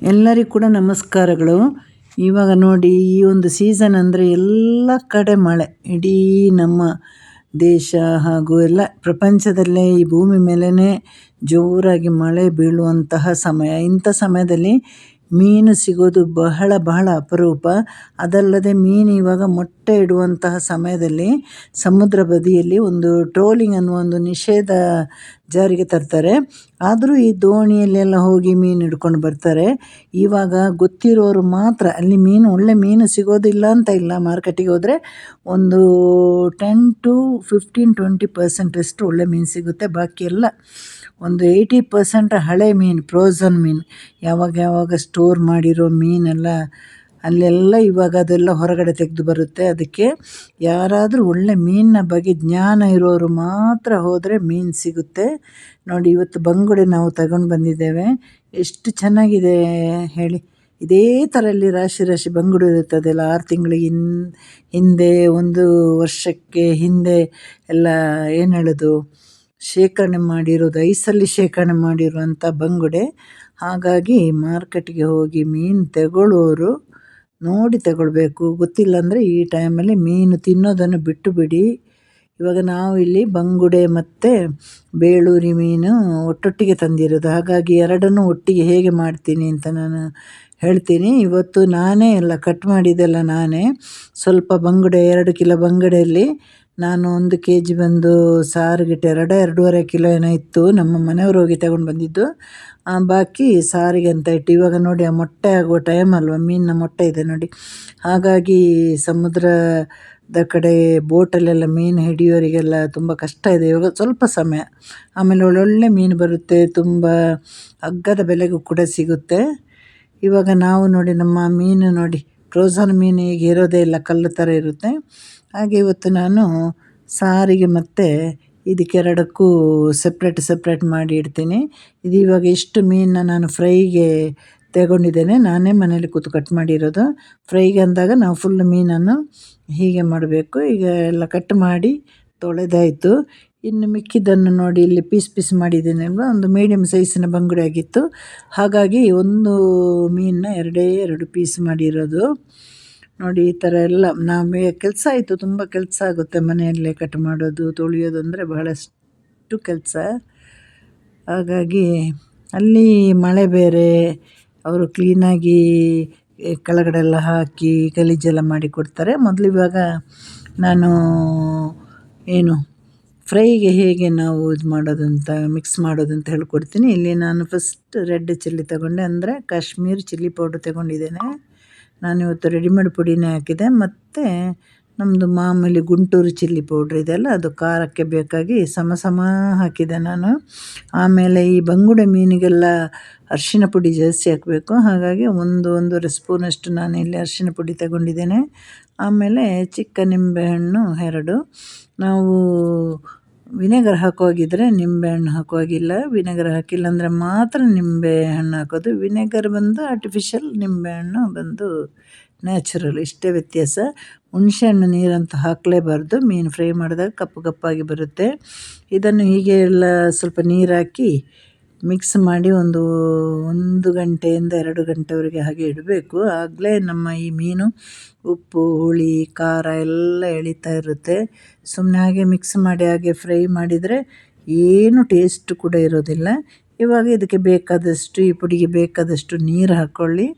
ಎಲ್ಲರಿಗೂ ಕೂಡ ನಮಸ್ಕಾರಗಳು. ಇವಾಗ ನೋಡಿ, ಈ ಒಂದು ಸೀಸನ್ ಅಂದರೆ ಎಲ್ಲ ಕಡೆ ಮಳೆ. ಇಡೀ ನಮ್ಮ ದೇಶ ಹಾಗೂ ಎಲ್ಲ ಪ್ರಪಂಚದಲ್ಲೇ ಈ ಭೂಮಿ ಮೇಲೇ ಜೋರಾಗಿ ಮಳೆ ಬೀಳುವಂತಹ ಸಮಯ. ಇಂಥ ಸಮಯದಲ್ಲಿ ಮೀನು ಸಿಗೋದು ಬಹಳ ಬಹಳ ಅಪರೂಪ. ಅದಲ್ಲದೆ ಮೀನು ಇವಾಗ ಮೊಟ್ಟೆ ಇಡುವಂತಹ ಸಮಯದಲ್ಲಿ ಸಮುದ್ರ ಬದಿಯಲ್ಲಿ ಒಂದು ಟ್ರೋಲಿಂಗ್ ಅನ್ನುವ ಒಂದು ನಿಷೇಧ ಜಾರಿಗೆ ತರ್ತಾರೆ. ಆದರೂ ಈ ದೋಣಿಯಲ್ಲೆಲ್ಲ ಹೋಗಿ ಮೀನು ಹಿಡ್ಕೊಂಡು ಬರ್ತಾರೆ. ಇವಾಗ ಗೊತ್ತಿರೋರು ಮಾತ್ರ ಅಲ್ಲಿ ಮೀನು, ಒಳ್ಳೆ ಮೀನು ಸಿಗೋದಿಲ್ಲ ಅಂತ ಇಲ್ಲ ಮಾರ್ಕೆಟಿಗೆ ಹೋದರೆ ಒಂದು ಟೆನ್ ಟು ಫಿಫ್ಟೀನ್ ಟ್ವೆಂಟಿ ಪರ್ಸೆಂಟಷ್ಟು ಒಳ್ಳೆ ಮೀನು ಸಿಗುತ್ತೆ. ಬಾಕಿ ಎಲ್ಲ ಒಂದು ಏಯ್ಟಿ ಪರ್ಸೆಂಟ್ ಹಳೆ ಮೀನು ಫ್ರೋಝನ್ ಮೀನು. ಯಾವಾಗ ಯಾವಾಗ ಸ್ಟೋರ್ ಮಾಡಿರೋ ಮೀನೆಲ್ಲ ಅಲ್ಲೆಲ್ಲ ಇವಾಗ ಅದೆಲ್ಲ ಹೊರಗಡೆ ತೆಗೆದು ಬರುತ್ತೆ. ಅದಕ್ಕೆ ಯಾರಾದರೂ ಒಳ್ಳೆ ಮೀನಿನ ಬಗ್ಗೆ ಜ್ಞಾನ ಇರೋರು ಮಾತ್ರ ಹೋದರೆ ಮೀನು ಸಿಗುತ್ತೆ. ನೋಡಿ, ಇವತ್ತು ಬಂಗುಡೆ ನಾವು ತಗೊಂಡು ಬಂದಿದ್ದೇವೆ. ಎಷ್ಟು ಚೆನ್ನಾಗಿದೆ ಹೇಳಿ. ಇದೇ ಥರ ಅಲ್ಲಿ ರಾಶಿ ರಾಶಿ ಬಂಗುಡೆ ಇರುತ್ತದೆಲ್ಲ ಆರು ತಿಂಗಳಿಗೆ ಹಿನ್, ಹಿಂದೆ, ಒಂದು ವರ್ಷಕ್ಕೆ ಹಿಂದೆ ಎಲ್ಲ ಏನು ಹೇಳೋದು? ಶೇಖರಣೆ ಮಾಡಿರೋದು, ಐಸಲ್ಲಿ ಶೇಖರಣೆ ಮಾಡಿರುವಂಥ ಬಂಗುಡೆ. ಹಾಗಾಗಿ ಮಾರ್ಕೆಟ್ಗೆ ಹೋಗಿ ಮೀನು ತಗೊಳ್ಳೋರು ನೋಡಿ ತಗೊಳ್ಬೇಕು. ಗೊತ್ತಿಲ್ಲ ಅಂದರೆ ಈ ಟೈಮಲ್ಲಿ ಮೀನು ತಿನ್ನೋದನ್ನು ಬಿಟ್ಟು ಬಿಡಿ ಇವಾಗ ನಾವು ಇಲ್ಲಿ ಬಂಗುಡೆ ಮತ್ತು ಬೇಳೂರಿ ಮೀನು ಒಟ್ಟೊಟ್ಟಿಗೆ ತಂದಿರೋದು. ಹಾಗಾಗಿ ಎರಡನ್ನೂ ಒಟ್ಟಿಗೆ ಹೇಗೆ ಮಾಡ್ತೀನಿ ಅಂತ ನಾನು ಹೇಳ್ತೀನಿ. ಇವತ್ತು ನಾನೇ ಎಲ್ಲ ಕಟ್ ಮಾಡಿದ್ದೆಲ್ಲ ನಾನೇ. ಸ್ವಲ್ಪ ಬಂಗುಡೆ, ಎರಡು ಕಿಲೋ ಬಂಗುಡೆಯಲ್ಲಿ ನಾನು ಒಂದು ಕೆ ಜಿ ಬಂದು ಸಾರಿಗಿಟ್ಟು ಎರಡು, ಎರಡೂವರೆ ಕಿಲೋ ಏನೋ ಇತ್ತು. ನಮ್ಮ ಮನೆಯವರು ಹೋಗಿ ತಗೊಂಡು ಬಂದಿದ್ದು. ಬಾಕಿ ಸಾರಿಗೆ ಅಂತ ಇಟ್ಟು ಇವಾಗ ನೋಡಿ ಆ ಮೊಟ್ಟೆ ಆಗುವ ಟೈಮ್ ಅಲ್ವ? ಮೀನಿನ ಮೊಟ್ಟೆ ಇದೆ ನೋಡಿ. ಹಾಗಾಗಿ ಸಮುದ್ರದ ಕಡೆ ಬೋಟಲ್ಲೆಲ್ಲ ಮೀನು ಹಿಡಿಯೋರಿಗೆಲ್ಲ ತುಂಬ ಕಷ್ಟ ಇದೆ. ಇವಾಗ ಸ್ವಲ್ಪ ಸಮಯ. ಆಮೇಲೆ ಒಳ್ಳೊಳ್ಳೆ ಮೀನು ಬರುತ್ತೆ. ತುಂಬ ಅಗ್ಗದ ಬೆಲೆಗೂ ಕೂಡ ಸಿಗುತ್ತೆ. ಇವಾಗ ನಾವು ನೋಡಿ ನಮ್ಮ ಮೀನು ನೋಡಿ ಫ್ರೋಝನ್ ಮೀನು ಈಗ ಇರೋದೇ ಇಲ್ಲ. ಕಲ್ಲು ಥರ ಇರುತ್ತೆ. ಹಾಗೆ ಇವತ್ತು ನಾನು ಸಾರಿಗೆ ಮತ್ತು ಇದಕ್ಕೆರಡಕ್ಕೂ ಸಪ್ರೇಟ್ ಸಪ್ರೇಟ್ ಮಾಡಿ ಇಡ್ತೀನಿ. ಇದು ಇವಾಗ ಇಷ್ಟು ಮೀನನ್ನ ನಾನು ಫ್ರೈಗೆ ತಗೊಂಡಿದ್ದೇನೆ, ನಾನೇ ಮನೇಲಿ ಕೂತು ಕಟ್ ಮಾಡಿರೋದು. ಫ್ರೈಗೆ ಅಂದಾಗ ನಾವು ಫುಲ್ ಮೀನನ್ನು ಹೀಗೆ ಮಾಡಬೇಕು. ಈಗ ಎಲ್ಲ ಕಟ್ ಮಾಡಿ ತೊಳೆದಾಯಿತು. ಇನ್ನು ಮಿಕ್ಕಿದ್ದನ್ನು ನೋಡಿ ಇಲ್ಲಿ ಪೀಸ್ ಪೀಸ್ ಮಾಡಿದ್ದೀನಿ ಅಲ್ವಾ? ಒಂದು ಮೀಡಿಯಮ್ ಸೈಜಿನ ಬಂಗುಡೆ ಆಗಿತ್ತು. ಹಾಗಾಗಿ ಒಂದು ಮೀನನ್ನ ಎರಡೇ, ಎರಡು ಪೀಸ್ ಮಾಡಿರೋದು. ನೋಡಿ, ಈ ಥರ ಎಲ್ಲ ನಮಗೆ ಕೆಲಸ ಆಯಿತು, ತುಂಬ ಕೆಲಸ ಆಗುತ್ತೆ ಮನೆಯಲ್ಲೇ ಕಟ್ ಮಾಡೋದು, ತೊಳೆಯೋದು ಅಂದರೆ ಬಹಳಷ್ಟು ಕೆಲಸ. ಹಾಗಾಗಿ ಅಲ್ಲಿ ಮಳೆ ಬೇರೆ, ಅವರು ಕ್ಲೀನಾಗಿ ಕೆಳಗಡೆ ಎಲ್ಲ ಹಾಕಿ ಗಲೀಜೆಲ್ಲ ಮಾಡಿ ಕೊಡ್ತಾರೆ. ಮೊದಲು ಇವಾಗ ನಾನು ಏನು ಫ್ರೈಗೆ ಹೇಗೆ ನಾವು ಇದು ಅಂತ ಮಿಕ್ಸ್ ಮಾಡೋದು ಅಂತ ಹೇಳ್ಕೊಡ್ತೀನಿ. ಇಲ್ಲಿ ನಾನು ಫಸ್ಟ್ ರೆಡ್ ಚಿಲ್ಲಿ ತಗೊಂಡೆ ಅಂದರೆ ಕಾಶ್ಮೀರ್ ಚಿಲ್ಲಿ ಪೌಡ್ರ್ ತಗೊಂಡಿದ್ದೇನೆ. ನಾನು ಇವತ್ತು ರೆಡಿಮೇಡ್ ಪುಡಿನೇ ಹಾಕಿದೆ. ಮತ್ತು ನಮ್ಮದು ಮಾಮೂಲಿ ಗುಂಟೂರು ಚಿಲ್ಲಿ ಪೌಡ್ರ್ ಇದೆಲ್ಲ ಅದು ಖಾರಕ್ಕೆ ಬೇಕಾಗಿ ಸಮ ಸಮ ಹಾಕಿದೆ ನಾನು. ಆಮೇಲೆ ಈ ಬಂಗುಡೆ ಮೀನಿಗೆಲ್ಲ ಅರಿಶಿನ ಪುಡಿ ಜಾಸ್ತಿ ಹಾಕಬೇಕು. ಹಾಗಾಗಿ ಒಂದು ಒಂದೂವರೆ ಸ್ಪೂನಷ್ಟು ನಾನು ಇಲ್ಲಿ ಅರಿಶಿನ ಪುಡಿ ತಗೊಂಡಿದ್ದೇನೆ. ಆಮೇಲೆ ಚಿಕ್ಕ ನಿಂಬೆಹಣ್ಣು ಎರಡು. ನಾವು ವಿನೆಗರ್ ಹಾಕುವಾಗಿದ್ದರೆ ನಿಂಬೆಹಣ್ಣು ಹಾಕುವಾಗಿಲ್ಲ ವಿನೆಗರ್ ಹಾಕಿಲ್ಲ ಅಂದರೆ ಮಾತ್ರ ನಿಂಬೆ ಹಣ್ಣು ಹಾಕೋದು. ವಿನೆಗರ್ ಬಂದು ಆರ್ಟಿಫಿಷಿಯಲ್ ನಿಂಬೆಹಣ್ಣು ಬಂದು ನ್ಯಾಚುರಲ್ ಇಷ್ಟೇ ವ್ಯತ್ಯಾಸ. ಹುಣಸೆಹಣ್ಣು ನೀರಂತೂ ಹಾಕಲೇಬಾರ್ದು, ಮೀನು ಫ್ರೈ ಮಾಡಿದಾಗ ಕಪ್ಪು ಕಪ್ಪಾಗಿ ಬರುತ್ತೆ. ಇದನ್ನು ಹೀಗೆ ಎಲ್ಲ ಸ್ವಲ್ಪ ನೀರು ಹಾಕಿ ಮಿಕ್ಸ್ ಮಾಡಿ ಒಂದು ಒಂದು ಗಂಟೆಯಿಂದ ಎರಡು ಗಂಟೆವರೆಗೆ ಹಾಗೆ ಇಡಬೇಕು. ಆಗಲೇ ನಮ್ಮ ಈ ಮೀನು, ಉಪ್ಪು, ಹುಳಿ, ಖಾರ ಎಲ್ಲ ಎಳಿತಾ ಇರುತ್ತೆ. ಸುಮ್ಮನೆ ಹಾಗೆ ಮಿಕ್ಸ್ ಮಾಡಿ ಹಾಗೆ ಫ್ರೈ ಮಾಡಿದರೆ ಏನು ಟೇಸ್ಟ್ ಕೂಡ ಇರೋದಿಲ್ಲ. ಇವಾಗ ಇದಕ್ಕೆ ಬೇಕಾದಷ್ಟು, ಈ ಪುಡಿಗೆ ಬೇಕಾದಷ್ಟು ನೀರು ಹಾಕ್ಕೊಳ್ಳಿ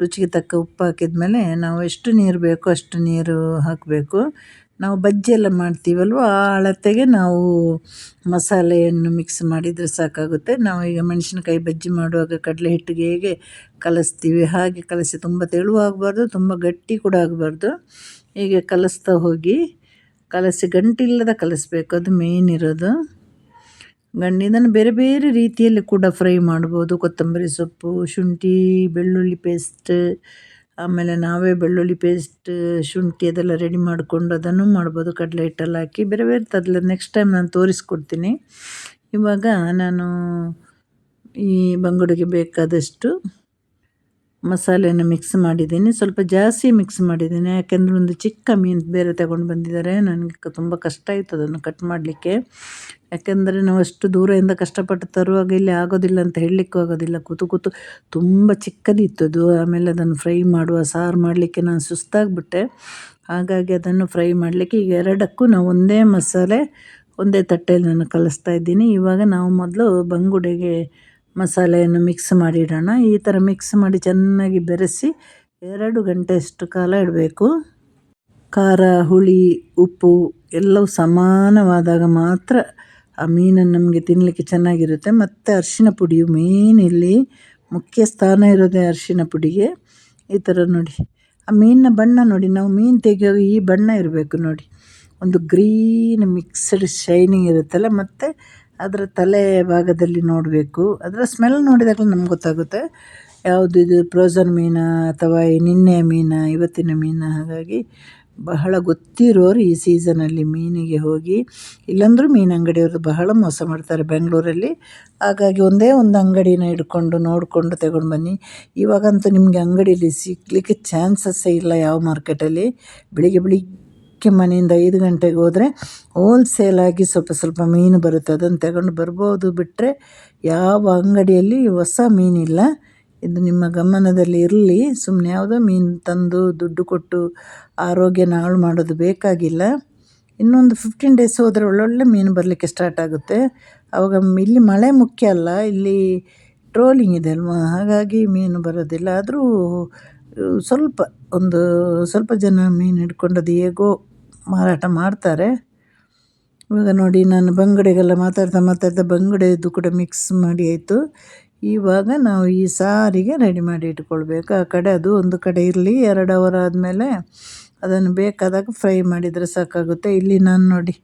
ರುಚಿಗೆ ತಕ್ಕ ಉಪ್ಪು ಹಾಕಿದ ಮೇಲೆ ನಾವು ಎಷ್ಟು ನೀರು ಬೇಕೋ ಅಷ್ಟು ನೀರು ಹಾಕಬೇಕು. ನಾವು ಬಜ್ಜಿ ಎಲ್ಲ ಮಾಡ್ತೀವಲ್ವ? ಆ ಅಳತೆಗೆ ನಾವು ಮಸಾಲೆಯನ್ನು ಮಿಕ್ಸ್ ಮಾಡಿದರೆ ಸಾಕಾಗುತ್ತೆ. ನಾವು ಈಗ ಮೆಣಸಿನ್ಕಾಯಿ ಬಜ್ಜಿ ಮಾಡುವಾಗ ಕಡಲೆ ಹಿಟ್ಟಿಗೆ ಹೇಗೆ ಕಲಸ್ತೀವಿ? ಹಾಗೆ ಕಲಸಿ ತುಂಬ ತೆಳುವಾಗಬಾರ್ದು, ತುಂಬ ಗಟ್ಟಿ ಕೂಡ ಆಗಬಾರ್ದು. ಹೀಗೆ ಕಲಿಸ್ತಾ ಹೋಗಿ ಕಲಸಿ ಗಂಟಿಲ್ಲದ ಕಲಿಸ್ಬೇಕು. ಅದು ಮೇಯ್ನ್ ಇರೋದು. ಗಂಡು ಬೇರೆ ಬೇರೆ ರೀತಿಯಲ್ಲಿ ಕೂಡ ಫ್ರೈ ಮಾಡ್ಬೋದು. ಕೊತ್ತಂಬರಿ ಸೊಪ್ಪು, ಶುಂಠಿ, ಬೆಳ್ಳುಳ್ಳಿ ಪೇಸ್ಟ್ ಆಮೇಲೆ ನಾವೇ ಬೆಳ್ಳುಳ್ಳಿ ಪೇಸ್ಟ್, ಶುಂಠಿ ಅದೆಲ್ಲ ರೆಡಿ ಮಾಡಿಕೊಂಡು ಅದನ್ನು ಮಾಡ್ಬೋದು. ಕಡಲೆ ಹಿಟ್ಟೆಲ್ಲ ಹಾಕಿ ಬೇರೆ ಬೇರೆ ಥರದಲ್ಲಿ ನೆಕ್ಸ್ಟ್ ಟೈಮ್ ನಾನು ತೋರಿಸ್ಕೊಡ್ತೀನಿ. ಇವಾಗ ನಾನು ಈ ಬಂಗುಡೆಗೆ ಬೇಕಾದಷ್ಟು ಮಸಾಲೆಯನ್ನು ಮಿಕ್ಸ್ ಮಾಡಿದ್ದೀನಿ. ಸ್ವಲ್ಪ ಜಾಸ್ತಿ ಮಿಕ್ಸ್ ಮಾಡಿದ್ದೀನಿ. ಯಾಕೆಂದರೆ ಒಂದು ಚಿಕ್ಕ ಮೀನು ಬೇರೆ ತಗೊಂಡು ಬಂದಿದ್ದಾರೆ. ನನಗೆ ತುಂಬ ಕಷ್ಟ ಆಯಿತು ಅದನ್ನು ಕಟ್ ಮಾಡಲಿಕ್ಕೆ. ಯಾಕೆಂದರೆ ನಾವು ಅಷ್ಟು ದೂರದಿಂದ ಕಷ್ಟಪಟ್ಟು ತರುವಾಗ ಇಲ್ಲಿ ಆಗೋದಿಲ್ಲ ಅಂತ ಹೇಳಲಿಕ್ಕೂ ಆಗೋದಿಲ್ಲ. ಕೂತು ಕೂತು ತುಂಬ ಚಿಕ್ಕದಿತ್ತು ಅದು. ಆಮೇಲೆ ಅದನ್ನು ಫ್ರೈ ಮಾಡುವ, ಸಾರು ಮಾಡಲಿಕ್ಕೆ ನಾನು ಸುಸ್ತಾಗಿಬಿಟ್ಟೆ. ಹಾಗಾಗಿ ಅದನ್ನು ಫ್ರೈ ಮಾಡಲಿಕ್ಕೆ ಈಗ ಎರಡಕ್ಕೂ ನಾವು ಒಂದೇ ಮಸಾಲೆ, ಒಂದೇ ತಟ್ಟೆಯಲ್ಲಿ ನಾನು ಕಲಿಸ್ತಾ ಇದ್ದೀನಿ. ಇವಾಗ ನಾವು ಮೊದಲು ಬಂಗುಡೆಗೆ ಮಸಾಲೆಯನ್ನು ಮಿಕ್ಸ್ ಮಾಡಿ ಇಡೋಣ ಈ ಥರ ಮಿಕ್ಸ್ ಮಾಡಿ ಚೆನ್ನಾಗಿ ಬೆರೆಸಿ ಎರಡು ಗಂಟೆಯಷ್ಟು ಕಾಲ ಇಡಬೇಕು. ಖಾರ, ಹುಳಿ, ಉಪ್ಪು ಎಲ್ಲವೂ ಸಮಾನವಾದಾಗ ಮಾತ್ರ ಆ ಮೀನನ್ನು ನಮಗೆ ತಿನ್ನಲಿಕ್ಕೆ ಚೆನ್ನಾಗಿರುತ್ತೆ. ಮತ್ತು ಅರಿಶಿನ ಪುಡಿಯು ಮೇನ್ ಇಲ್ಲಿ ಮುಖ್ಯ ಸ್ಥಾನ ಇರೋದೇ ಅರಿಶಿನ ಪುಡಿಗೆ. ಈ ಥರ ನೋಡಿ. ಆ ಮೀನಿನ ಬಣ್ಣ ನೋಡಿ. ನಾವು ಮೀನು ತೆಗೆಯೋ ಈ ಬಣ್ಣ ಇರಬೇಕು ನೋಡಿ. ಒಂದು ಗ್ರೀನ್ ಮಿಕ್ಸ್ಡ್ ಶೈನಿಂಗ್ ಇರುತ್ತಲ್ಲ, ಮತ್ತು ಅದರ ತಲೆ ಭಾಗದಲ್ಲಿ ನೋಡಬೇಕು. ಅದರ ಸ್ಮೆಲ್ ನೋಡಿದಾಗಲೇ ನಮ್ಗೆ ಗೊತ್ತಾಗುತ್ತೆ. ಯಾವುದು ಇದು ಪ್ರೋಜನ್ ಮೀನು ಅಥವಾ ನಿನ್ನೆ ಮೀನು, ಇವತ್ತಿನ ಮೀನು, ಹಾಗಾಗಿ ಬಹಳ ಗೊತ್ತಿರೋರು ಈ ಸೀಸನಲ್ಲಿ ಮೀನಿಗೆ ಹೋಗಿ. ಇಲ್ಲಾಂದ್ರೂ ಮೀನು ಅಂಗಡಿಯವರು ಬಹಳ ಮೋಸ ಮಾಡ್ತಾರೆ ಬೆಂಗಳೂರಲ್ಲಿ. ಹಾಗಾಗಿ ಒಂದೇ ಒಂದು ಅಂಗಡಿನ ಹಿಡ್ಕೊಂಡು ನೋಡಿಕೊಂಡು ತಗೊಂಡು ಬನ್ನಿ. ಇವಾಗಂತೂ ನಿಮಗೆ ಅಂಗಡಿಯಲ್ಲಿ ಸಿಗಲಿಕ್ಕೆ ಚಾನ್ಸಸ್ಸೇ ಇಲ್ಲ ಯಾವ ಮಾರ್ಕೆಟಲ್ಲಿ ಬೆಳಿಗ್ಗೆ ಬೆಳಿಗ್ಗೆ ಮನೆಯಿಂದ ಐದು ಗಂಟೆಗೆ ಹೋದರೆ ಹೋಲ್ಸೇಲಾಗಿ ಸ್ವಲ್ಪ ಸ್ವಲ್ಪ ಮೀನು ಬರುತ್ತೆ. ಅದನ್ನು ತಗೊಂಡು ಬರ್ಬೋದು ಬಿಟ್ಟರೆ ಯಾವ ಅಂಗಡಿಯಲ್ಲಿ ಹೊಸ ಮೀನಿಲ್ಲ. ಇದು ನಿಮ್ಮ ಗಮನದಲ್ಲಿ ಇರಲಿ. ಸುಮ್ಮನೆ ಯಾವುದೋ ಮೀನು ತಂದು ದುಡ್ಡು ಕೊಟ್ಟು ಆರೋಗ್ಯನ ಹಾಳು ಮಾಡೋದು ಬೇಕಾಗಿಲ್ಲ. ಇನ್ನೊಂದು ಫಿಫ್ಟೀನ್ ಡೇಸ್ ಹೋದರೆ ಒಳ್ಳೊಳ್ಳೆ ಮೀನು ಬರಲಿಕ್ಕೆ ಸ್ಟಾರ್ಟ್ ಆಗುತ್ತೆ. ಆವಾಗ ಇಲ್ಲಿ ಮಳೆ ಮುಖ್ಯ ಅಲ್ಲ. ಇಲ್ಲಿ ಟ್ರೋಲಿಂಗ್ ಇದೆ ಅಲ್ವಾ? ಹಾಗಾಗಿ ಮೀನು ಬರೋದಿಲ್ಲ. ಆದರೂ ಸ್ವಲ್ಪ ಒಂದು ಸ್ವಲ್ಪ ಜನ ಮೀನು ಹಿಡ್ಕೊಂಡು ಅದು ಹೇಗೋ ಮಾರಾಟ ಮಾಡ್ತಾರೆ. ಇವಾಗ ನೋಡಿ, ನಾನು ಬಂಗಡೆಗೆಲ್ಲ ಮಾತಾಡ್ತಾ ಮಾತಾಡ್ತಾ ಬಂಗಡೆದು ಕೂಡ ಮಿಕ್ಸ್ ಮಾಡಿ ಆಯಿತು. ಇವಾಗ ನಾವು ಈ ಸಾರಿಗೆ ರೆಡಿ ಮಾಡಿ ಇಟ್ಕೊಳ್ಬೇಕು. ಆ ಕಡೆ ಅದು ಒಂದು ಕಡೆ ಇರಲಿ, ಎರಡು ಅವರ್ ಆದಮೇಲೆ ಅದನ್ನು ಬೇಕಾದಾಗ ಫ್ರೈ ಮಾಡಿದರೆ ಸಾಕಾಗುತ್ತೆ. ಇಲ್ಲಿ ನಾನು ನೋಡಿ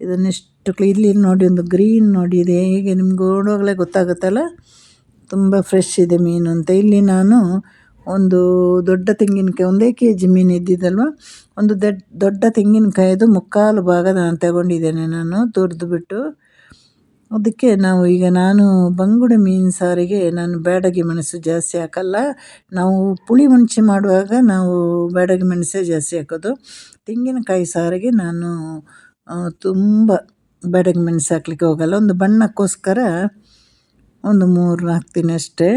ಇದನ್ನೆಷ್ಟು ಇಲ್ಲಿ ನೋಡಿ ಒಂದು ಗ್ರೀನ್ ನೋಡಿ, ಇದೆ ಹೇಗೆ ನಿಮ್ಗೆ ನೋಡುವಾಗಲೇ ಗೊತ್ತಾಗುತ್ತಲ್ಲ? ತುಂಬ ಫ್ರೆಶ್ ಇದೆ ಮೀನು ಅಂತ. ಇಲ್ಲಿ ನಾನು ಒಂದು ದೊಡ್ಡ ತೆಂಗಿನಕಾಯಿ, ಒಂದೇ ಕೆ ಜಿ ಮೀನು ಇದ್ದಿದ್ದಲ್ವ? ಒಂದು ದೊಡ್ಡ ದೊಡ್ಡ ತೆಂಗಿನಕಾಯಿದು ಮುಕ್ಕಾಲು ಭಾಗ ನಾನು ತಗೊಂಡಿದ್ದೇನೆ ನಾನು ತುರಿದ್ಬಿಟ್ಟು ಅದಕ್ಕೆ ನಾವು ಈಗ ನಾನು ಬಂಗುಡೆ ಮೀನು ಸಾರಿಗೆ ನಾನು ಬ್ಯಾಡಗಿ ಮೆಣಸು ಜಾಸ್ತಿ ಹಾಕಲ್ಲ. ನಾವು ಪುಳಿ ಮುಂಚಿ ಮಾಡುವಾಗ ನಾವು ಬ್ಯಾಡಗಿ ಮೆಣಸೇ ಜಾಸ್ತಿ ಹಾಕೋದು. ತೆಂಗಿನಕಾಯಿ ಸಾರಿಗೆ ನಾನು ತುಂಬ ಬ್ಯಾಡಗಿ ಮೆಣಸು ಹಾಕ್ಲಿಕ್ಕೆ ಹೋಗಲ್ಲ. ಒಂದು ಬಣ್ಣಕ್ಕೋಸ್ಕರ ಒಂದು ಮೂರು ಹಾಕ್ತೀನಿ ಅಷ್ಟೇ.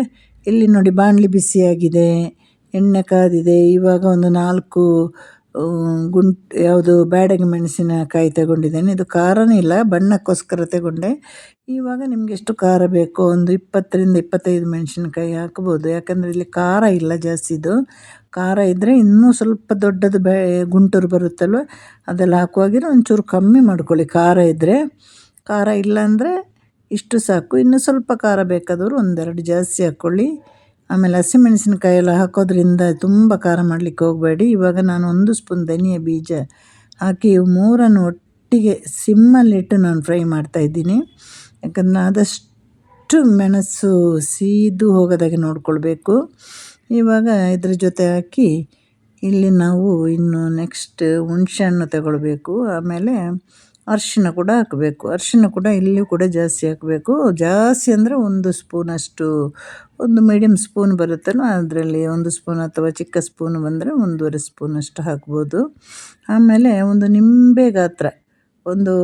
ಇಲ್ಲಿ ನೋಡಿ ಬಾಣಲಿ ಬಿಸಿಯಾಗಿದೆ, ಎಣ್ಣೆ ಕಾದಿದೆ, ಇವಾಗ ಒಂದು ನಾಲ್ಕು ಗುಂಟ್, ಯಾವುದು ಬ್ಯಾಡಗಿ ಮೆಣಸಿನಕಾಯಿ ತಗೊಂಡಿದ್ದೇನೆ. ಇದು ಖಾರನೇ ಇಲ್ಲ, ಬಣ್ಣಕ್ಕೋಸ್ಕರ ತಗೊಂಡೆ. ಇವಾಗ ನಿಮ್ಗೆ ಎಷ್ಟು ಖಾರ ಬೇಕೋ ಒಂದು ಇಪ್ಪತ್ತರಿಂದ ಇಪ್ಪತ್ತೈದು ಮೆಣಸಿನಕಾಯಿ ಹಾಕ್ಬೋದು. ಯಾಕಂದರೆ ಇಲ್ಲಿ ಖಾರ ಇಲ್ಲ ಜಾಸ್ತಿದು ಖಾರ ಇದ್ದರೆ ಇನ್ನೂ ಸ್ವಲ್ಪ ದೊಡ್ಡದು ಬೇ, ಗುಂಟೂರು ಬರುತ್ತಲ್ವ, ಅದೆಲ್ಲ ಹಾಕುವಾಗಿರೋ ಒಂಚೂರು ಕಮ್ಮಿ ಮಾಡ್ಕೊಳ್ಳಿ. ಖಾರ ಇದ್ದರೆ ಖಾರ ಇಲ್ಲ ಅಂದರೆ ಇಷ್ಟು ಸಾಕು. ಇನ್ನು ಸ್ವಲ್ಪ ಖಾರ ಬೇಕಾದವರು ಒಂದೆರಡು ಜಾಸ್ತಿ ಹಾಕ್ಕೊಳ್ಳಿ. ಆಮೇಲೆ ಹಸಿಮೆಣಸಿನಕಾಯಿ ಎಲ್ಲ ಹಾಕೋದ್ರಿಂದ ತುಂಬ ಖಾರ ಮಾಡಲಿಕ್ಕೆ ಹೋಗಬೇಡಿ. ಇವಾಗ ನಾನು ಒಂದು ಸ್ಪೂನ್ ಧನಿಯ ಬೀಜ ಹಾಕಿ ಮೂರನ್ನು ಒಟ್ಟಿಗೆ ಸಿಮ್ಮಲ್ಲಿಟ್ಟು ನಾನು ಫ್ರೈ ಮಾಡ್ತಾಯಿದ್ದೀನಿ ಯಾಕಂದರೆ ಆದಷ್ಟು ಮೆಣಸು ಸೀದು ಹೋಗೋದಾಗೆ ನೋಡ್ಕೊಳ್ಬೇಕು. ಇವಾಗ ಇದ್ರ ಜೊತೆ ಹಾಕಿ ಇಲ್ಲಿ ನಾವು ಇನ್ನು ನೆಕ್ಸ್ಟ್ ಹುಣ್ಸೆಹಣ್ಣು ತಗೊಳ್ಬೇಕು. ಆಮೇಲೆ ಅರಿಶಿನ ಕೂಡ ಹಾಕಬೇಕು. ಅರಿಶಿನ ಕೂಡ ಇಲ್ಲಿ ಕೂಡ ಜಾಸ್ತಿ ಹಾಕಬೇಕು. ಜಾಸ್ತಿ ಅಂದರೆ ಒಂದು ಸ್ಪೂನಷ್ಟು ಒಂದು ಮೀಡಿಯಮ್ ಸ್ಪೂನ್ ಬರುತ್ತಲ್ಲ ಅದರಲ್ಲಿ ಒಂದು ಸ್ಪೂನ್ ಅಥವಾ ಚಿಕ್ಕ ಸ್ಪೂನ್ ಬಂದರೆ ಒಂದೂವರೆ ಸ್ಪೂನಷ್ಟು ಹಾಕ್ಬೋದು. ಆಮೇಲೆ ಒಂದು ನಿಂಬೆ ಗಾತ್ರ, ಒಂದು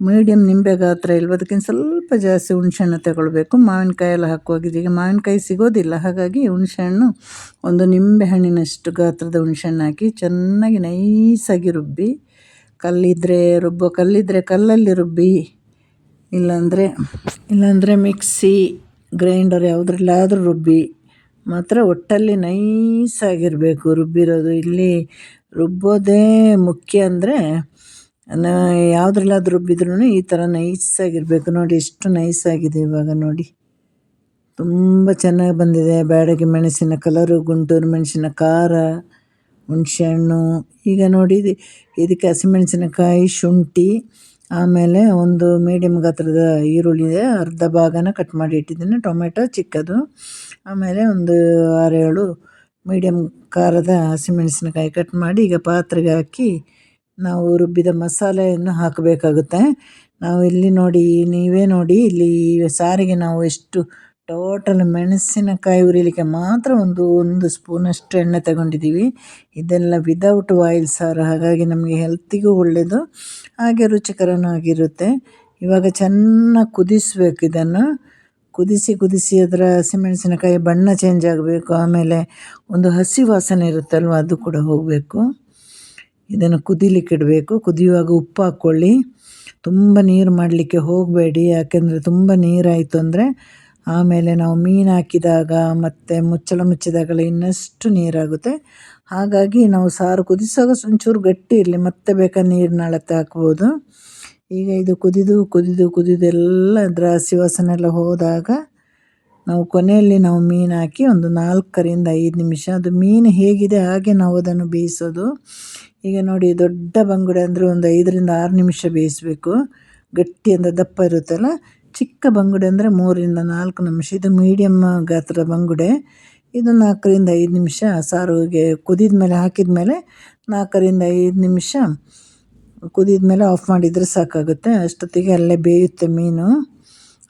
ಮೀಡಿಯಮ್ ನಿಂಬೆ ಗಾತ್ರ ಇಲ್ವದಕ್ಕಿಂತ ಸ್ವಲ್ಪ ಜಾಸ್ತಿ ಹುಣ್ಸೆಹಣ್ಣು ತಗೊಳ್ಬೇಕು. ಮಾವಿನಕಾಯಿ ಎಲ್ಲ ಹಾಕುವಾಗಿದೆ ಈಗ ಮಾವಿನಕಾಯಿ ಸಿಗೋದಿಲ್ಲ, ಹಾಗಾಗಿ ಹುಣ್ಸೆಹಣ್ಣು ಒಂದು ನಿಂಬೆ ಹಣ್ಣಿನಷ್ಟು ಗಾತ್ರದ ಹುಣ್ಸೆಹಣ್ಣು ಹಾಕಿ ಚೆನ್ನಾಗಿ ನೈಸಾಗಿ ರುಬ್ಬಿ ಕಲ್ಲಿದ್ದರೆ ರುಬ್ಬೋ ಕಲ್ಲಿದ್ದರೆ ಕಲ್ಲಲ್ಲಿ ರುಬ್ಬಿ, ಇಲ್ಲಾಂದರೆ ಇಲ್ಲಾಂದರೆ ಮಿಕ್ಸಿ, ಗ್ರೈಂಡರ್ ಯಾವುದ್ರಲ್ಲಾದರೂ ರುಬ್ಬಿ, ಮಾತ್ರ ಒಟ್ಟಲ್ಲಿ ನೈಸಾಗಿರಬೇಕು ರುಬ್ಬಿರೋದು. ಇಲ್ಲಿ ರುಬ್ಬೋದೇ ಮುಖ್ಯ ಅಂದರೆ, ನಾ, ಯಾವುದ್ರಲ್ಲಾದ್ರೂ ರುಬ್ಬಿದ್ರೂ ಈ ಥರ ನೈಸಾಗಿರಬೇಕು. ನೋಡಿ ಎಷ್ಟು ನೈಸಾಗಿದೆ ಇವಾಗ ನೋಡಿ. ತುಂಬ ಚೆನ್ನಾಗಿ ಬಂದಿದೆ. ಬ್ಯಾಡಗಿ ಮೆಣಸಿನ ಕಲರು ಗುಂಟೂರು ಮೆಣಸಿನ ಖಾರ. ಹುಣಸೆಹಣ್ಣು, ಈಗ ನೋಡಿ ಇದಕ್ಕೆ ಹಸಿಮೆಣಸಿನಕಾಯಿ, ಶುಂಠಿ, ಆಮೇಲೆ ಒಂದು ಮೀಡಿಯಮ್ ಗಾತ್ರದ ಈರುಳ್ಳಿ ಅರ್ಧ ಭಾಗನ ಕಟ್ ಮಾಡಿ ಇಟ್ಟಿದ್ದೀನಿ, ಟೊಮೆಟೊ ಚಿಕ್ಕದು, ಆಮೇಲೆ ಒಂದು ಆರೇಳು ಮೀಡಿಯಮ್ ಖಾರದ ಹಸಿಮೆಣಸಿನಕಾಯಿ ಕಟ್ ಮಾಡಿ ಈಗ ಪಾತ್ರೆಗೆ ಹಾಕಿ ನಾವು ರುಬ್ಬಿದ ಮಸಾಲೆಯನ್ನು ಹಾಕಬೇಕಾಗುತ್ತೆ. ನಾವು ಇಲ್ಲಿ ನೋಡಿ, ನೀವೇ ನೋಡಿ ಇಲ್ಲಿ ಸಾರಿಗೆ ನಾವು ಎಷ್ಟು ಟೋಟಲ್ ಮೆಣಸಿನಕಾಯಿ ಹುರಿಲಿಕ್ಕೆ ಮಾತ್ರ ಒಂದು ಒಂದು ಸ್ಪೂನಷ್ಟು ಎಣ್ಣೆ ತಗೊಂಡಿದ್ದೀವಿ. ಇದೆಲ್ಲ ವಿದೌಟ್ ಆಯಿಲ್ ಸಾರು, ಹಾಗಾಗಿ ನಮಗೆ ಹೆಲ್ತಿಗೂ ಒಳ್ಳೆಯದು ಹಾಗೆ ರುಚಿಕರನೂ ಆಗಿರುತ್ತೆ. ಇವಾಗ ಚೆನ್ನಾಗಿ ಕುದಿಸ್ಬೇಕು ಇದನ್ನು. ಕುದಿಸಿ ಕುದಿಸಿ ಅದರ ಹಸಿಮೆಣಸಿನಕಾಯಿ ಬಣ್ಣ ಚೇಂಜ್ ಆಗಬೇಕು, ಆಮೇಲೆ ಒಂದು ಹಸಿ ವಾಸನೆ ಇರುತ್ತಲ್ವ, ಅದು ಕೂಡ ಹೋಗಬೇಕು. ಇದನ್ನು ಕುದಿಲಿಕ್ಕೆ ಇಡಬೇಕು. ಕುದಿಯುವಾಗ ಉಪ್ಪು ಹಾಕ್ಕೊಳ್ಳಿ. ತುಂಬ ನೀರು ಮಾಡಲಿಕ್ಕೆ ಹೋಗಬೇಡಿ, ಯಾಕೆಂದರೆ ತುಂಬ ನೀರಾಯಿತು ಅಂದರೆ ಆಮೇಲೆ ನಾವು ಮೀನು ಹಾಕಿದಾಗ ಮತ್ತು ಮುಚ್ಚಳ ಮುಚ್ಚಿದಾಗಲೇ ಇನ್ನಷ್ಟು ನೀರಾಗುತ್ತೆ. ಹಾಗಾಗಿ ನಾವು ಸಾರು ಕುದಿಸುವಾಗ ಒಂಚೂರು ಗಟ್ಟಿ ಇರಲಿ, ಮತ್ತೆ ಬೇಕಾದ್ರೆ ನೀರಿನ ಅಳತೆ ಹಾಕ್ಬೋದು. ಈಗ ಇದು ಕುದಿದು ಕುದಿದು ಕುದಿದು ಎಲ್ಲ ಅದರ ಹಸಿ ವಾಸನೆ ಎಲ್ಲ ಹೋದಾಗ ನಾವು ಕೊನೆಯಲ್ಲಿ ನಾವು ಮೀನು ಹಾಕಿ ಒಂದು ನಾಲ್ಕರಿಂದ ಐದು ನಿಮಿಷ, ಅದು ಮೀನು ಹೇಗಿದೆ ಹಾಗೆ ನಾವು ಅದನ್ನು ಬೇಯಿಸೋದು. ಈಗ ನೋಡಿ, ದೊಡ್ಡ ಬಂಗುಡೆ ಅಂದರೆ ಒಂದು ಐದರಿಂದ ಆರು ನಿಮಿಷ ಬೇಯಿಸಬೇಕು. ಗಟ್ಟಿ ಅಂದರೆ ದಪ್ಪ ಇರುತ್ತಲ್ಲ ಚಿಕ್ಕ ಬಂಗುಡೆ ಅಂದರೆ ಮೂರಿಂದ ನಾಲ್ಕು ನಿಮಿಷ. ಇದು ಮೀಡಿಯಮ್ ಗಾತ್ರದ ಬಂಗುಡೆ. ಇದು ನಾಲ್ಕರಿಂದ ಐದು ನಿಮಿಷ. ಸಾರಿಗೆ ಕುದಿದ ಮೇಲೆ, ಹಾಕಿದ ಮೇಲೆ ನಾಲ್ಕರಿಂದ ಐದು ನಿಮಿಷ ಕುದಿದ ಮೇಲೆ ಆಫ್ ಮಾಡಿದರೆ ಸಾಕಾಗುತ್ತೆ. ಅಷ್ಟೊತ್ತಿಗೆ ಅಲ್ಲೇ ಬೇಯುತ್ತೆ ಮೀನು.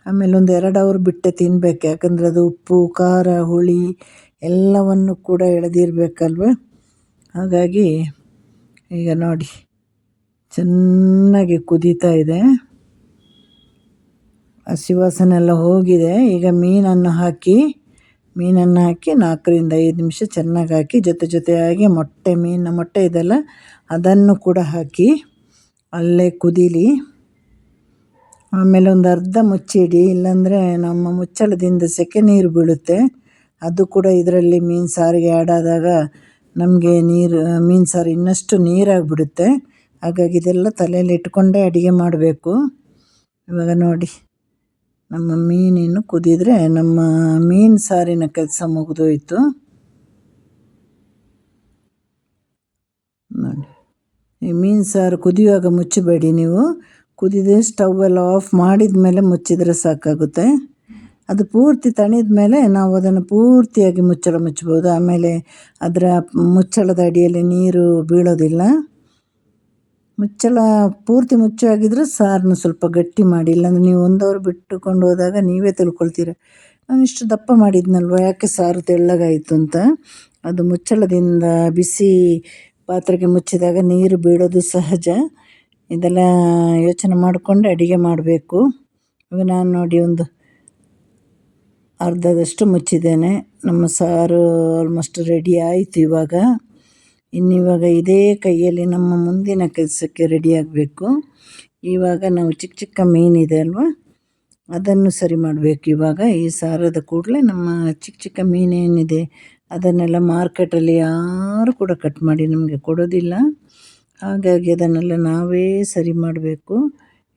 ಆಮೇಲೆ ಒಂದು ಎರಡು ಅವರ್ ಬಿಟ್ಟೆ ತಿನ್ನಬೇಕು ಯಾಕಂದರೆ ಅದು ಉಪ್ಪು, ಖಾರ, ಹುಳಿ ಎಲ್ಲವನ್ನು ಕೂಡ ಎಳೆದಿರ್ಬೇಕಲ್ವ? ಹಾಗಾಗಿ ಈಗ ನೋಡಿ, ಚೆನ್ನಾಗಿ ಕುದೀತಾ ಇದೆ. ಹಸಿ ವಾಸನೆ ಹೋಗಿದೆ. ಈಗ ಮೀನನ್ನು ಹಾಕಿ ಮೀನನ್ನು ಹಾಕಿ ನಾಲ್ಕರಿಂದ ಐದು ನಿಮಿಷ ಚೆನ್ನಾಗಿ ಹಾಕಿ, ಜೊತೆ ಜೊತೆಯಾಗಿ ಮೊಟ್ಟೆ, ಮೀನಿನ ಮೊಟ್ಟೆ ಇದೆಲ್ಲ ಅದನ್ನು ಕೂಡ ಹಾಕಿ ಅಲ್ಲೇ ಕುದೀಲಿ. ಆಮೇಲೆ ಒಂದು ಅರ್ಧ ಮುಚ್ಚಿಡಿ, ಇಲ್ಲಾಂದರೆ ನಮ್ಮ ಮುಚ್ಚಳದಿಂದ ಸೆಕೆ ನೀರು ಬೀಳುತ್ತೆ. ಅದು ಕೂಡ ಇದರಲ್ಲಿ ಮೀನು ಸಾರಿಗೆ ಆ್ಯಡ್ ಆದಾಗ ನಮಗೆ ನೀರು, ಮೀನು ಸಾರು ಇನ್ನಷ್ಟು ನೀರಾಗಿಬಿಡುತ್ತೆ. ಹಾಗಾಗಿ ಇದೆಲ್ಲ ತಲೆಯಲ್ಲಿ ಇಟ್ಕೊಂಡೇ ಅಡುಗೆ ಮಾಡಬೇಕು. ಇವಾಗ ನೋಡಿ. ನಮ್ಮ ಮೀನಿನ್ನು ಕುದಿದ್ರೆ ನಮ್ಮ ಮೀನು ಸಾರಿನ ಕೆಲಸ ಮುಗಿದೋಯ್ತು. ನೋಡಿ. ಈ ಮೀನು ಸಾರು ಕುದಿಯುವಾಗ ಮುಚ್ಚಬೇಡಿ ನೀವು. ಕುದಿದೆ ಎಲ್ಲ ಆಫ್ ಮಾಡಿದ ಮೇಲೆ ಮುಚ್ಚಿದರೆ ಸಾಕಾಗುತ್ತೆ. ಅದು ಪೂರ್ತಿ ತಣಿದ ಮೇಲೆ ನಾವು ಅದನ್ನು ಪೂರ್ತಿಯಾಗಿ ಮುಚ್ಚಳ ಮುಚ್ಬೋದು ಆಮೇಲೆ ಅದರ ಮುಚ್ಚಳದ ಅಡಿಯಲ್ಲಿ ನೀರು ಬೀಳೋದಿಲ್ಲ. ಮುಚ್ಚಳ, ಪೂರ್ತಿ ಮುಚ್ಚಾಗಿದ್ರೆ ಸಾರನ್ನ ಸ್ವಲ್ಪ ಗಟ್ಟಿ ಮಾಡಿ, ಇಲ್ಲಾಂದ್ರೆ ನೀವು ಒಂದು ಬಿಟ್ಟುಕೊಂಡು ಹೋದಾಗ ನೀವೇ ತಿಳ್ಕೊಳ್ತೀರ. ನಾನು ಇಷ್ಟು ದಪ್ಪ ಮಾಡಿದ್ನಲ್ವ, ಯಾಕೆ ಸಾರು ತೆಳ್ಳಗಾಯಿತು ಅಂತ? ಅದು ಮುಚ್ಚಳದಿಂದ ಬಿಸಿ ಪಾತ್ರೆಗೆ ಮುಚ್ಚಿದಾಗ ನೀರು ಬೀಳೋದು ಸಹಜ. ಇದೆಲ್ಲ ಯೋಚನೆ ಮಾಡಿಕೊಂಡು ಅಡುಗೆ ಮಾಡಬೇಕು. ಇವಾಗ ನಾನು ನೋಡಿ ಒಂದು ಅರ್ಧದಷ್ಟು ಮುಚ್ಚಿದ್ದೇನೆ. ನಮ್ಮ ಸಾರು ಆಲ್ಮೋಸ್ಟ್ ರೆಡಿ ಆಯಿತು ಇವಾಗ. ಇನ್ನಿವಾಗ ಇದೇ ಕೈಯಲ್ಲಿ ನಮ್ಮ ಮುಂದಿನ ಕೆಲಸಕ್ಕೆ ರೆಡಿ ಆಗಬೇಕು. ಇವಾಗ ನಾವು ಚಿಕ್ಕ ಚಿಕ್ಕ ಮೀನಿದೆ ಅಲ್ವಾ? ಅದನ್ನು ಸರಿ ಮಾಡಬೇಕು. ಇವಾಗ ಈ ಸಾರದ ಕೂಡಲೇ ನಮ್ಮ ಚಿಕ್ಕ ಚಿಕ್ಕ ಮೀನೇನಿದೆ ಅದನ್ನೆಲ್ಲ ಮಾರ್ಕೆಟಲ್ಲಿ ಯಾರು ಕೂಡ ಕಟ್ ಮಾಡಿ ನಮಗೆ ಕೊಡೋದಿಲ್ಲ. ಹಾಗಾಗಿ ಅದನ್ನೆಲ್ಲ ನಾವೇ ಸರಿ ಮಾಡಬೇಕು.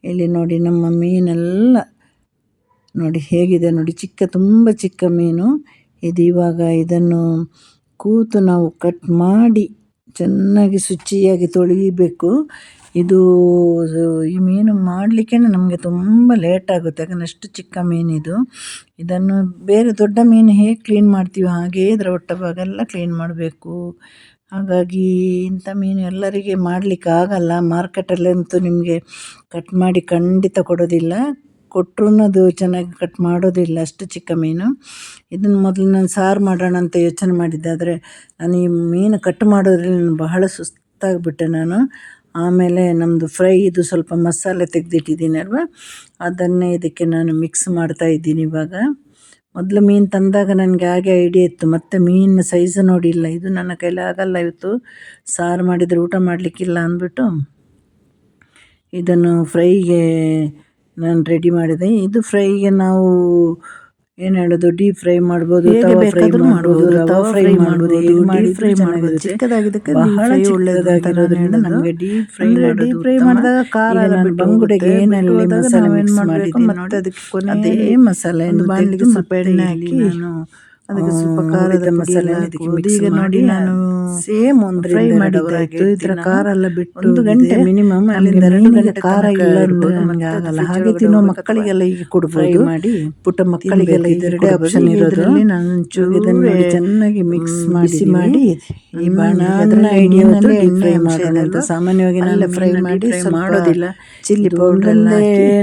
ಇಲ್ಲಿ ನೋಡಿ ನಮ್ಮ ಮೀನೆಲ್ಲ ನೋಡಿ ಹೇಗಿದೆ ನೋಡಿ, ಚಿಕ್ಕ, ತುಂಬ ಚಿಕ್ಕ ಮೀನು. ಇದು ಇವಾಗ ಇದನ್ನು ಕೂತು ನಾವು ಕಟ್ ಮಾಡಿ ಚೆನ್ನಾಗಿ ಶುಚಿಯಾಗಿ ತೊಳಿಬೇಕು. ಇದು ಈ ಮೀನು ಮಾಡಲಿಕ್ಕೆ ನಮಗೆ ತುಂಬ ಲೇಟ್ ಆಗುತ್ತೆ. ಯಾಕಂದರೆ ಅಷ್ಟು ಚಿಕ್ಕ ಮೀನಿದು ಇದನ್ನು ಬೇರೆ ದೊಡ್ಡ ಮೀನು ಹೇಗೆ ಕ್ಲೀನ್ ಮಾಡ್ತೀವಿ ಹಾಗೇ ಇದರ ಭಾಗ ಎಲ್ಲ ಕ್ಲೀನ್ ಮಾಡಬೇಕು. ಹಾಗಾಗಿ ಇಂಥ ಮೀನು ಎಲ್ಲರಿಗೆ ಮಾಡಲಿಕ್ಕೆ ಆಗಲ್ಲ ಮಾರ್ಕೆಟಲ್ಲಂತೂ ನಿಮಗೆ ಕಟ್ ಮಾಡಿ ಖಂಡಿತ ಕೊಡೋದಿಲ್ಲ. ಕೊಟ್ಟರು ಅದು ಚೆನ್ನಾಗಿ ಕಟ್ ಮಾಡೋದಿಲ್ಲ, ಅಷ್ಟು ಚಿಕ್ಕ ಮೀನು. ಇದನ್ನು ಮೊದಲು ನಾನು ಸಾರು ಮಾಡೋಣ ಅಂತ ಯೋಚನೆ ಮಾಡಿದ್ದೆ ಆದರೆ ನಾನು ಈ ಮೀನು ಕಟ್ ಮಾಡೋದ್ರಲ್ಲಿ ಬಹಳ ಸುಸ್ತಾಗಿಬಿಟ್ಟೆ ನಾನು. ಆಮೇಲೆ ನಮ್ಮದು ಫ್ರೈ ಇದು ಸ್ವಲ್ಪ ಮಸಾಲೆ ತೆಗೆದಿಟ್ಟಿದ್ದೀನಿ ಅಲ್ವಾ? ಅದನ್ನೇ ಇದಕ್ಕೆ ನಾನು ಮಿಕ್ಸ್ ಮಾಡ್ತಾ ಇದ್ದೀನಿ ಇವಾಗ. ಮೊದಲು ಮೀನು ತಂದಾಗ ನನಗೆ ಹಾಗೆ ಐಡಿಯಾ ಇತ್ತು, ಮತ್ತು ಮೀನಿನ ಸೈಜ್ ನೋಡಿಲ್ಲ ಇದು ನನ್ನ ಕೈಲಿ ಆಗಲ್ಲ ಇವತ್ತು. ಸಾರು ಮಾಡಿದರೆ ಊಟ ಮಾಡಲಿಕ್ಕಿಲ್ಲ ಅಂದ್ಬಿಟ್ಟು ಇದನ್ನು ಫ್ರೈಗೆ ನಾನು ರೆಡಿ ಮಾಡಿದೆ. ಇದು ಫ್ರೈಗೆ ನಾವು ಏನು ಹೇಳೋದು? ಡೀಪ್ ಫ್ರೈ ಮಾಡ್ಬೋದು ತವಾ ಫ್ರೈ ಮಾಡ್ಬೋದು ತವಾ ಫ್ರೈ ಮಾಡ್ಬೋದು ಡೀಪ್ ಫ್ರೈ ಮಾಡ್ಬೋದು. ಚಿಕ್ಕದಾಗಿದ್ದಕ್ಕೆ ಬಹಳ ಒಳ್ಳೆಯದಾಗಿರೋದ್ರಿಂದ ನಮಗೆ ಡೀಪ್ ಫ್ರೈ ಡೀಪ್ ಫ್ರೈ ಮಾಡಿದಾಗ ಖಾರ ಬಂಗುಡೆಗೆ ಏನಲ್ಲಿ ಮಸಾಲೆ ಮಿಕ್ಸ್ ಮಾಡಿದ್ದೀನಿ ಮತ್ತೆ ಅದಕ್ಕೆ ಕೊನೆ ಅದೇ ಮಸಾಲೆ ಬಾಣಲಿಗೆ ಸ್ವಲ್ಪ ಎಣ್ಣೆ ಹಾಕಿ ನಾನು ಅದಕ್ಕೆ ಸ್ವಲ್ಪ ಖಾರದ ಮಸಾಲೆ ಈಗ ನೋಡಿ ನಾನು ಸೇಮ್ ಒಂದು ಫ್ರೈ ಮಾಡಿದ್ದಾಯ್ತು ಈ ಥರ ಖಾರ ಎಲ್ಲ ಬಿಟ್ಟು ಒಂದು ಗಂಟೆ ಮಿನಿಮಮ್ ಅಲ್ಲಿಂದ ಎರಡು ಗಂಟೆ ಖಾರ ಇಲ್ಲ ನಮ್ಗೆ ಆಗಲ್ಲ. ಹಾಗೆ ತಿನ್ನೋ ಮಕ್ಕಳಿಗೆಲ್ಲ ಈಗ ಕೊಡ್ಬೋದು. ಫ್ರೈ ಮಾಡಿ ಪುಟ್ಟ ಮಕ್ಕಳಿಗೆಲ್ಲ. ಇದೆರಡೇ ಆಪ್ಷನ್ ಇರೋದ್ರಲ್ಲಿ ನಾನು ಒಂಚೂರು ಇದನ್ನು ಚೆನ್ನಾಗಿ ಮಿಕ್ಸ್ ಮಾಡಿಸಿ ಮಾಡಿ. ಈ idea ಐಡಿಯಾದಲ್ಲಿ ಫ್ರೈ ಅಂತ ಸಾಮಾನ್ಯವಾಗಿ ನಾನು ಫ್ರೈ ಮಾಡಿ ಮಾಡಿ ಮಾಡೋದಿಲ್ಲ. ಚಿಲ್ಲಿ ಪೌಡರ್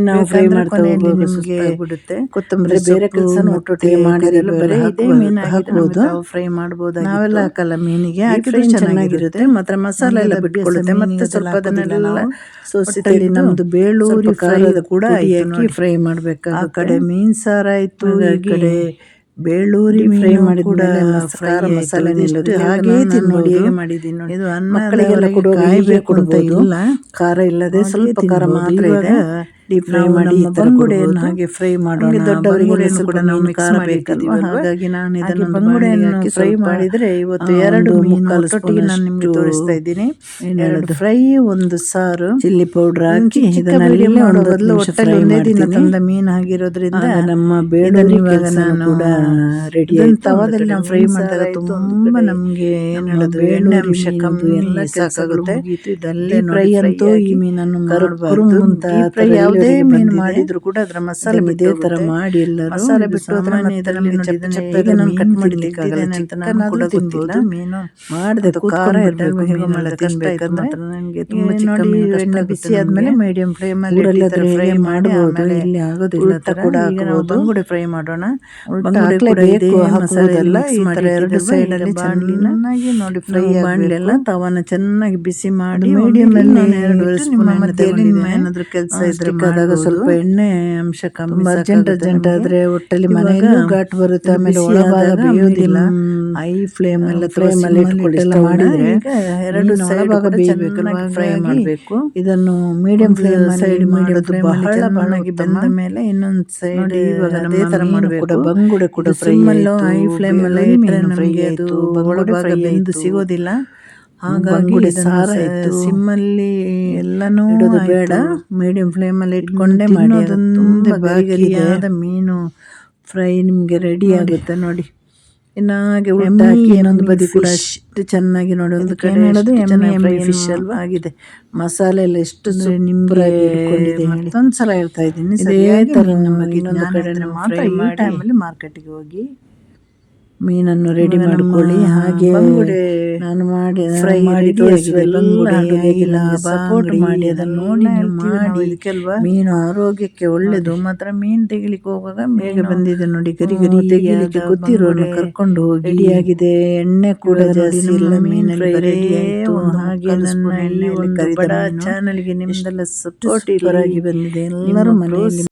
ನಾವು ಫ್ರೈ ಮಾಡ್ತಾ ಹೋಗುವಾಗ ನಿಮ್ಗೆ ಸುಸ್ತಾಗ್ಬಿಡುತ್ತೆ. ಕೊತ್ತಂಬರಿ ಬೇರೆ ಕೆಲಸ ಒಟ್ಟೊಟ್ಟಿಗೆ ಕರಿಬೇವು ಬೇರೆ ಇದೇ. ಮೀನು ಹಾಕ್ಬೋದು? ಫ್ರೈ ಮಾಡಬಹುದು ನಾವೆಲ್ಲ ಹಾಕಲ್ಲ ಮೀನಿಗೆ. ಈ ಹಾಕಿದ್ರೆ ಚೆನ್ನಾಗಿರುತ್ತೆ. ಮಾತ್ರ ಮಸಾಲೆ ಎಲ್ಲ ಬಿಟ್ಕೊಳ್ಳುತ್ತೆ. ಮತ್ತೆ ಸ್ವಲ್ಪ ಅದನ್ನೆಲ್ಲ ಹಾಕೋದಿಲ್ಲ ಸೋಸಿ ಒಟ್ಟಲ್ಲಿ ತೆಗೆದು ನಮ್ದು ಬೇಳೂರಿ ಸ್ವಲ್ಪ ಖಾರದ ಕೂಡ ಆಯ್ತು ಹಾಕಿ. ಫ್ರೈ ಆ ಮಾಡಬೇಕಾಗುತ್ತೆ. ಕಡೆ ಮೀನ್ ಸಾರಾಯ್ತು ಈ ಹಾಗಾಗಿ ಕಡೆ ಬೇಳೂರಿ ಫ್ರೈ ಮಾಡಿದ ಕೂಡ ಖಾರ ಮಸಾಲೆ ಹಾಗೆ ಹಾಗೆ ತಿನ್ನೋದು ನೋಡಿ ಹೇಗೆ ಮಾಡಿದ್ದೀನಿ ನೋಡಿ ಇದು ಅನ್ನ ಮಕ್ಕಳಿಗೆಲ್ಲ ಕೊಡುವ ಕಾಯಿ ಬೇಕು ಇಲ್ಲ. ಖಾರ ಇಲ್ಲದೆ ಸ್ವಲ್ಪ ಖಾರ ಮಾತ್ರ ಇದೆ. ಡೀಪ್ ಫ್ರೈ ಮಾಡಿ ಬಂಗುಡೆಯನ್ನು ಹಾಗೆ ಫ್ರೈ ಮಾಡೋಣ. ದೊಡ್ಡವರಿಗೆ ಕೂಡ ನಾವು ಮಿಕ್ಸ್ ಖಾರ ಮಾಡಿರ್ತೀವಲ್ವಾ? ಹಾಗಾಗಿ ನಾನು ಇದನ್ನು ಬಂಗುಡೆಯನ್ನು ಫ್ರೈ ಮಾಡಿದ್ರೆ ಇವತ್ತು ಎರಡು ಮೀನು ಮುಕ್ಕಾಲು ಒಟ್ಟೊಟ್ಟಿಗೆ ನಾನು ನಿಮಗೆ ತೋರಿಸ್ತಾ ಇದ್ದೀನಿ. ಎರಡು? ಫ್ರೈ ಒಂದು ಸಾರು. ಚಿಲ್ಲಿ ಪೌಡರ್ ಹಾಕಿ ಇದನ್ನ ಚಿಕ್ಕ ಮಾಡೋ ಬದಲು ಒಟ್ಟಲ್ಲಿ ಒಂದೇ ದಿನ ತಂದ ಮೀನು ಆಗಿರೋದ್ರಿಂದ ನಮ್ಮ ಬೇಡಲ್ಲಿ ನಾನು ಕೂಡ ರೆಡಿ ತವಾದಲ್ಲಿ ನಾವು ಫ್ರೈ ಮಾಡಿದಾಗ ತುಂಬಾ ನಮ್ಗೆ ಏನ್ ಹೇಳೋದು? ಎಣ್ಣೆ ಅಂಶ ಕಮ್ಮಿ ಎಲ್ಲ ಸಾಕಾಗುತ್ತೆ. ಇದಲ್ಲೇ ಫ್ರೈ ಅಂತೂ ಈ ಮೀನನ್ನು ಮಾಡಬಾರ್ದು ಕುರುಮುಂತ ಫ್ರೈ ಥರ ಯಾವುದೇ ಮೀನು ಮಾಡಿದ್ರು ಕೂಡ ಅದರ ಮಸಾಲೆ ಇದೇ ತರ ಮಾಡಿ ಎಲ್ಲರೂ ಮಸಾಲೆ ಬಿಟ್ಟು ಹೋದ್ರೆ ಸಾಮಾನ್ಯ ಇದರಲ್ಲಿ ನಾನು ಕಟ್ ಮಾಡಿ ತಿನ್ಲಿಕ್ಕಾಗಲ್ಲ. ಅಂತ ಚಿಕನ್ ಕೂಡ ತಿನ್ಬೋದು. ಮೀನು ಮಾಡಿದೆ ಖಾರ ಇರಬೇಕು ಮೀನೆಲ್ಲ ಮಾಡಿದ್ರೆ ತಿನ್ಬೇಕಂದ್ರೆ ನನಗೆ ತುಂಬಾ ಚಿಕ್ಕ ಮೀನು ಎಣ್ಣೆ ಬಿಸಿ ಆದ್ಮೇಲೆ ಮೀಡಿಯಂ ಫ್ಲೇಮ್ ಅಲ್ಲಿ ಫ್ರೈ ಹೇಗೆ ಮಾಡಿ ಮಾಡ್ಬೋದು, ಆಮೇಲೆ ಇಲ್ಲಿ ಆಗೋದಿಲ್ಲ ತರ. ಕೂಡ ಹಾಕ್ಬೋದು. ಬಂಗುಡೆ ಫ್ರೈ ಮಾಡೋಣ. ಬಂಗುಡೆ ಕೂಡ ಇದೇ ಮಸಾಲೆ ಎಲ್ಲ ಈ ತರ ಎರಡು ಸೈಡ್ ಅಲ್ಲಿ ಚೆನ್ನಾಗಿ ನೋಡಿ ಫ್ರೈ ನಾವು ಎಲ್ಲ ತವನ ಚೆನ್ನಾಗಿ ಬಿಸಿ ಮಾಡಿ ಮೀಡಿಯಂ ಅಲ್ಲಿ ನಾನು ಎರಡು ಸ್ಪೂನ್ ತಗೊಂಡಿದ್ದೇನೆ. ಏನಾದ್ರು ಕೆಲಸ ಇದ್ರೆ ಆದಾಗ ಸ್ವಲ್ಪ ಎಣ್ಣೆ ಅಂಶ ಕಮ್ಮಿ ಅರ್ಜೆಂಟ್ ಅರ್ಜೆಂಟ್ ಆದ್ರೆ ಒಟ್ಟಲ್ಲಿ ಮನೆಯಲ್ಲೂ ಘಾಟ್ ಬರುತ್ತೆ ಆಮೇಲೆ ಒಳಭಾಗ ಬೇಯೋದಿಲ್ಲ. ಐ ಫ್ಲೇಮ್ ಎಲ್ಲ ಫ್ರೈ ಅಲ್ಲಿ ನ ಮಾಡಿದ್ರೆ ಎರಡು ಒಳಭಾಗ ಕೂಡ ಫ್ರೈ ಮಾಡಬೇಕು. ಇದನ್ನು ಮೀಡಿಯಂ ಫ್ಲೇಮ್ ಸೈಡ್ ಮಾಡೋದು ಫ್ಲೇಮ್ ಬಹಳ ಬಾಣಾಗಿ ಬೆಂದ ಮೇಲೆ ಇನ್ನೊಂದು ಸೈಡ್ ಇವಾಗ ಅದೇ ತರ ಮಾಡಬೇಕು. ಕೂಡ ಬಂಗುಡೆ ಕೂಡ ಫ್ರೈ ಹೈ ಫ್ಲೇಮ್ ಅಲ್ಲಿ ಫ್ರೈ ಆಯ್ತು, ಫ್ರೈ ಬೆಂದು ಸಿಗೋದಿಲ್ಲ. ಹಾಗಾಗಿ ಸಾರ ಇತ್ತು ಸಿಮ್ಮಲ್ಲಿ ಎಲ್ಲನೂ. ಬೇಡ, ಮೀಡಿಯಂ ಫ್ಲೇಮಲ್ಲಿ ಇಟ್ಕೊಂಡೇ ಮಾಡಿ ತುಂಬ ಗರಿಗರಿಯಾದ ಮೀನು ಫ್ರೈ ನಿಮಗೆ ರೆಡಿ ಆಗುತ್ತೆ ನೋಡಿ ಇನ್ನು ಹಾಗೆ ಹಾಕಿ ಇನ್ನೊಂದು ಬದಿ ಕೂಡ. ಅಷ್ಟು ಚೆನ್ನಾಗಿ ನೋಡಿ ಒಂದು ಕಡೆ ಹೇಳೋದು? ಅನ್ನು ಅಲ್ವಾ? ಆಗಿದೆ ಮಸಾಲೆ ಎಲ್ಲ ಎಷ್ಟು ನಿಂಬೆ ನಿಮ್ಗೆ ನಿಮ್ಗೆ ಇಟ್ಕೊಂಡಿದೆ ಹೇಳಿ ಹೇಳ್ತಾ ಇದ್ದೀನಿ ಇದೇ ಥರ ನಮ್ಮ ಇನ್ನೊಂದು ಕಡೆ ಮಾತ್ರ ಈ ಟೈಮಲ್ಲಿ ಮಾರ್ಕೆಟಿಗೆ ಹೋಗಿ ಮೀನನ್ನು ರೆಡಿ ಮಾಡ್ಕೊಳ್ಳಿ. ಹಾಗೆ ನಾನು ಮಾಡಿ ಫ್ರೈ ಮಾಡಿ ಸಪೋರ್ಟ್ ಮಾಡಿ ಅದನ್ನು ನೋಡಿ ಮಾಡಿ. ಇದಕ್ಕೆಲ್ವಾ? ಮೀನು ಆರೋಗ್ಯಕ್ಕೆ ಒಳ್ಳೇದು. ಮಾತ್ರ ಮೀನು ತೆಗಿಲಿಕ್ಕೆ ಹೋಗುವಾಗ ಹೇಗೆ ಬಂದಿದೆ ನೋಡಿ. ಗರಿ ಗರಿ ತೆಗಿಲಿಕ್ಕೆ ಗೊತ್ತಿರೋನು ಕರ್ಕೊಂಡು ಹೋಗಿ. ರೆಡಿಯಾಗಿದೆ ಎಣ್ಣೆ ಕೂಡ ಜಾಸ್ತಿ ಇಲ್ಲ. ಮೀನು ಮೀನಲ್ಲಿ ಆಯ್ತು. ಹಾಗೆ ನನ್ನ ಎಣ್ಣೆ. ಚಾನಲ್ಗೆ ನಿಮ್ದೆಲ್ಲ ಸಪೋರ್ಟ್ ಆಗಿ ಬಂದಿದೆ. ಎಲ್ಲರೂ ಮನೆಯಲ್ಲಿ